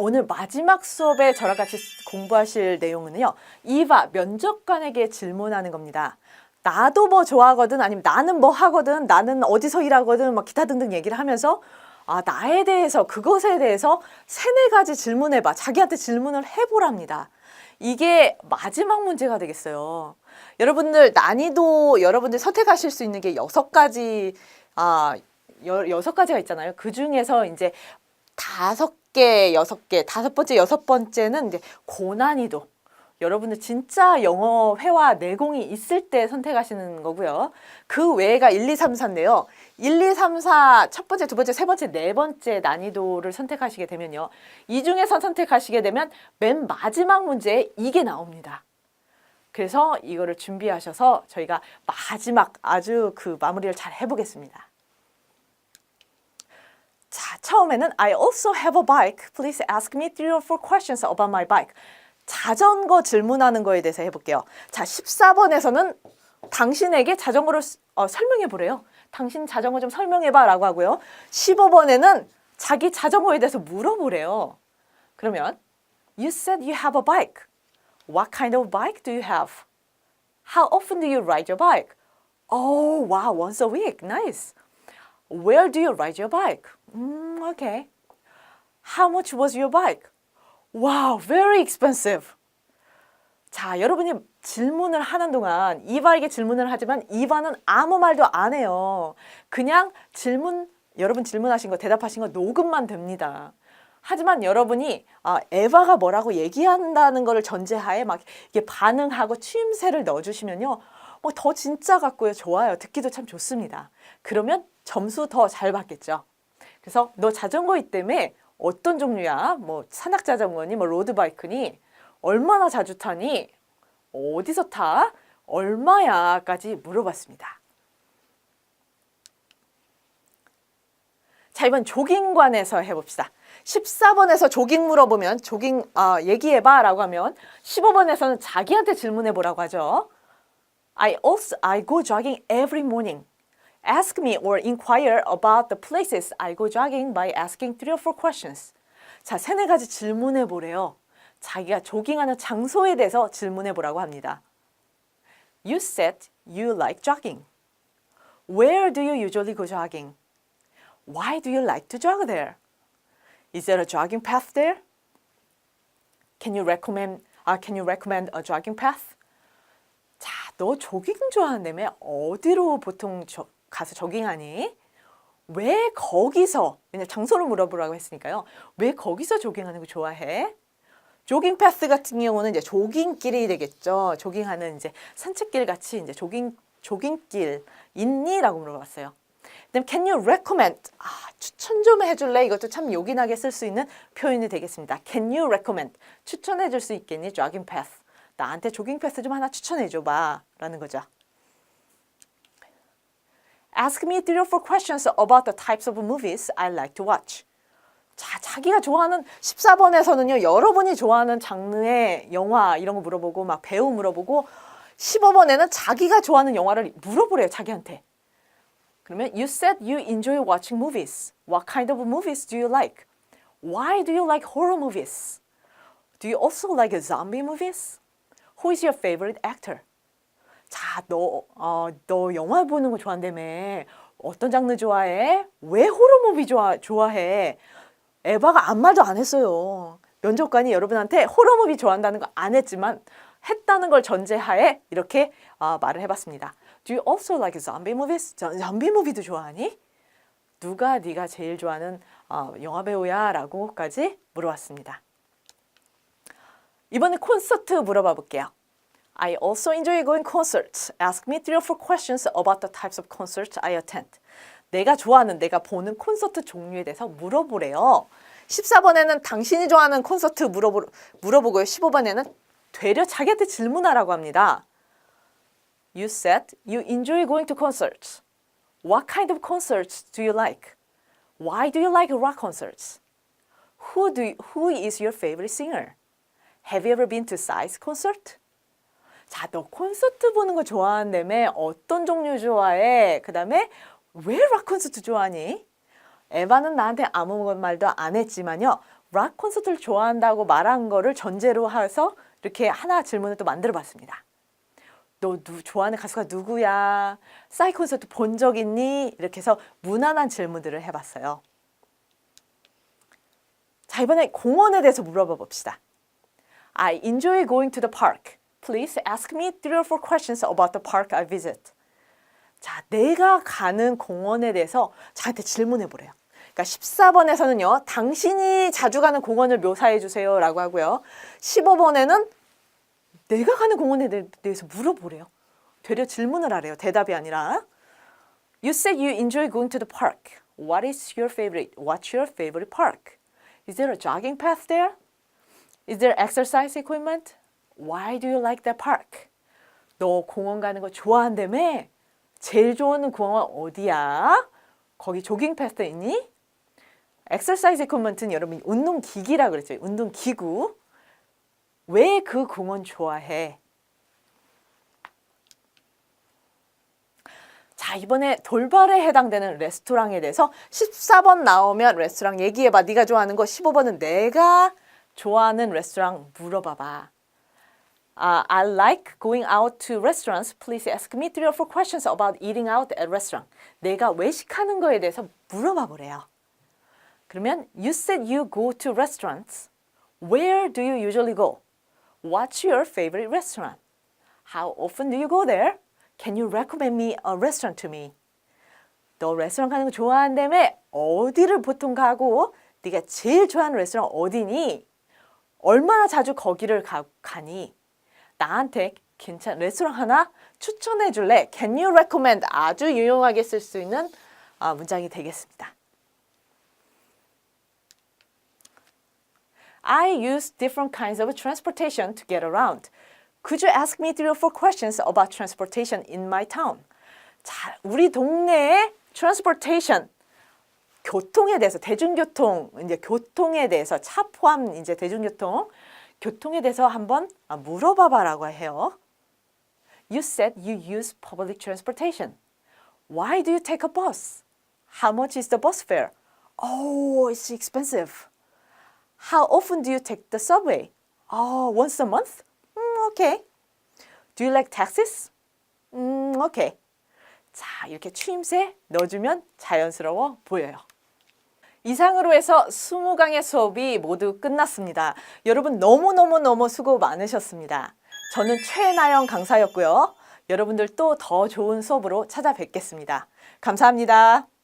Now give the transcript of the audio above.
오늘 마지막 수업에 저랑 같이 공부하실 내용은요. 이바 면접관에게 질문하는 겁니다. 나도 뭐 좋아하거든 아니면 나는 뭐 하거든 나는 어디서 일하거든 막 기타 등등 얘기를 하면서 아 나에 대해서 그것에 대해서 세네 가지 질문해봐 자기한테 질문을 해보랍니다. 이게 마지막 문제가 되겠어요. 여러분들 난이도 여러분들 선택하실 수 있는 게 여섯 가지 아 여, 여섯 가지가 있잖아요. 그 중에서 이제 다섯 개, 여섯 개, 다섯 번째, 여섯 번째는 이제 고난이도. 여러분들 진짜 영어 회화 내공이 있을 때 선택하시는 거고요. 그 외가 1, 2, 3, 4인데요. 1, 2, 3, 4, 첫 번째, 두 번째, 세 번째, 네 번째 난이도를 선택하시게 되면요. 이 중에서 선택하시게 되면 맨 마지막 문제에 이게 나옵니다. 그래서 이거를 준비하셔서 저희가 마지막 아주 그 마무리를 잘 해보겠습니다. 자, 처음에는 I also have a bike. Please ask me three or four questions about my bike. 자전거 질문하는 거에 대해서 해볼게요. 자, 14번에서는 당신에게 자전거를 스- 어, 설명해 보래요. 당신 자전거 좀 설명해 봐라고 하고요. 15번에는 자기 자전거에 대해서 물어보래요. 그러면 You said you have a bike. What kind of bike do you have? How often do you ride your bike? Oh, wow, once a week. Nice. Where do you ride your bike? Mm, okay. How much was your bike? Wow, very expensive. 자, 여러분이 질문을 하는 동안 이바에게 질문을 하지만 이바는 아무 말도 안 해요. 그냥 질문, 여러분 질문하신 거, 대답하신 거 녹음만 됩니다. 하지만 여러분이 아, 에바가 뭐라고 얘기한다는 거를 전제하에 막 이게 반응하고 추임새를 넣어주시면요. 뭐 더 진짜 같고요. 좋아요. 듣기도 참 좋습니다. 그러면 점수 더 잘 받겠죠. 그래서 너 자전거 있다며 어떤 종류야? 뭐 산악 자전거니 뭐 로드바이크니 얼마나 자주 타니? 어디서 타? 얼마야?까지 물어봤습니다. 자, 이번 조깅관에서 해봅시다. 14번에서 조깅 물어보면 조깅 아, 얘기해봐 라고 하면 15번에서는 자기한테 질문해보라고 하죠. I also I go jogging every morning. Ask me or inquire about the places I go jogging by asking three or four questions. 자, 세네 가지 질문해 보래요. 자기가 조깅하는 장소에 대해서 질문해 보라고 합니다. You said you like jogging. Where do you usually go jogging? Why do you like to jog there? Is there a jogging path there? Can you recommend uh, can you recommend a jogging path? 자, 너 조깅 좋아한다며 어디로 보통 저, 가서 조깅하니? 왜 거기서 왜냐 장소를 물어보라고 했으니까요. 왜 거기서 조깅하는 거 좋아해? 조깅 패스 같은 경우는 이제 조깅길이 되겠죠. 조깅하는 이제 산책길 같이 이제 조깅 조깅길 있니?라고 물어봤어요. 그다음 can you recommend 아, 추천 좀 해줄래? 이것도 참 요긴하게 쓸 수 있는 표현이 되겠습니다. Can you recommend 추천해 줄 수 있겠니? jogging path 나한테 조깅 패스 좀 하나 추천해 줘봐라는 거죠. Ask me three or four questions about the types of movies I like to watch. 자, 자기가 좋아하는 14번에서는요, 여러분이 좋아하는 장르의 영화 이런 거 물어보고 막 배우 물어보고 15번에는 자기가 좋아하는 영화를 물어보래요, 자기한테. 그러면 you said you enjoy watching movies. What kind of movies do you like? Why do you like horror movies? Do you also like zombie movies? Who is your favorite actor? 자, 너, 어, 너 영화 보는 거 좋아한다며. 어떤 장르 좋아해? 왜 호러 무비 좋아, 좋아해? 에바가 아무 말도 안 했어요. 면접관이 여러분한테 호러 무비 좋아한다는 거 안 했지만 했다는 걸 전제하에 이렇게 어, 말을 해봤습니다. Do you also like zombie movies? 저- 좀비 무비도 좋아하니? 누가 네가 제일 좋아하는 어, 영화 배우야? 라고까지 물어봤습니다. 이번에 콘서트 물어봐 볼게요. I also enjoy going concerts. Ask me three or four questions about the types of concerts I attend. 내가 좋아하는, 내가 보는 콘서트 종류에 대해서 물어보래요. 14번에는 당신이 좋아하는 콘서트 물어보, 물어보고요. 15번에는 되려 자기한테 질문하라고 합니다. You said you enjoy going to concerts. What kind of concerts do you like? Why do you like rock concerts? Who, do you, who is your favorite singer? Have you ever been to Psy's concert? 자, 너 콘서트 보는 거 좋아한다며? 어떤 종류 좋아해? 그 다음에 왜 락 콘서트 좋아하니? 에바는 나한테 아무 말도 안 했지만요. 락 콘서트를 좋아한다고 말한 거를 전제로 해서 이렇게 하나 질문을 또 만들어 봤습니다. 너 누, 좋아하는 가수가 누구야? 싸이 콘서트 본 적 있니? 이렇게 해서 무난한 질문들을 해봤어요. 자, 이번에 공원에 대해서 물어봐 봅시다. I enjoy going to the park. Please ask me three or four questions about the park I visit. 자, 내가 가는 공원에 대해서 저한테 질문해 보래요. 그러니까 14번에서는요, 당신이 자주 가는 공원을 묘사해 주세요 라고 하고요. 15번에는 내가 가는 공원에 대- 대해서 물어보래요. 되려 질문을 하래요. 대답이 아니라. You said you enjoy going to the park. What is your favorite? What's your favorite park? Is there a jogging path there? Is there exercise equipment? Why do you like that park? 너 공원 가는 거 좋아한다며? 제일 좋아하는 공원 어디야? 거기 조깅 패스 있니? 엑서사이즈 equipment는 여러분 운동 기기라 그랬죠. 운동 기구. 왜 그 공원 좋아해? 자, 이번에 돌발에 해당되는 레스토랑에 대해서 14번 나오면 레스토랑 얘기해 봐. 네가 좋아하는 거 15번은 내가 좋아하는 레스토랑 물어봐 봐. Uh, I like going out to restaurants. Please ask me three or four questions about eating out at restaurant. 내가 외식하는 거에 대해서 물어봐 보래요. 그러면 you said you go to restaurants. Where do you usually go? What's your favorite restaurant? How often do you go there? Can you recommend me a restaurant to me? 너 레스토랑 가는 거 좋아한다며? 어디를 보통 가고 네가 제일 좋아하는 레스토랑 어디니? 얼마나 자주 거기를 가, 가니? 나한테 괜찮은 레스토랑 하나 추천해 줄래? Can you recommend? 아주 유용하게 쓸 수 있는 아, 문장이 되겠습니다. I use different kinds of transportation to get around. Could you ask me three or four questions about transportation in my town? 자, 우리 동네의 transportation 교통에 대해서 대중교통 이제 교통에 대해서 차 포함 이제 대중교통 교통에 대해서 한번 아, 물어봐봐라고 해요. You said you use public transportation. Why do you take a bus? How much is the bus fare? Oh, it's expensive. How often do you take the subway? Oh, once a month? Mm, okay. Do you like taxis? Mm, okay. 자, 이렇게 추임새 넣어주면 자연스러워 보여요. 이상으로 해서 20강의 수업이 모두 끝났습니다. 여러분 너무너무너무 수고 많으셨습니다. 저는 최나영 강사였고요. 여러분들 또 더 좋은 수업으로 찾아뵙겠습니다. 감사합니다.